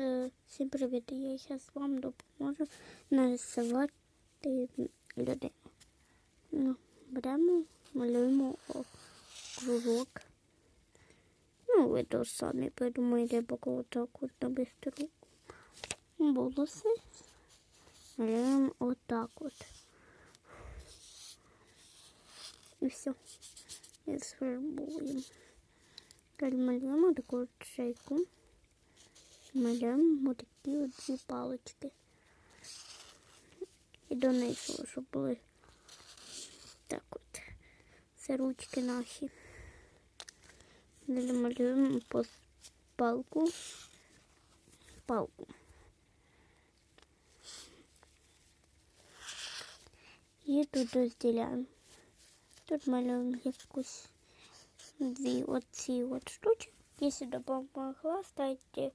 Е, Всім привіт! Я зараз вам допоможу нарисувати людину. Ну, беремо, малюємо кружок. Ну, ви то самі придумаєте, поки отак от на бистру. Волоси. Малюємо отак от. І все. І зфарбуємо. Далі малюємо таку шейку. Малюємо такі от дві палички. І донизу, щоб були так от. Це ручки наші. Далі малюємо по палку. Палку. І тут розділяємо. Тут малюємо якусь дві оці от штучки. Якщо допомогла, ставте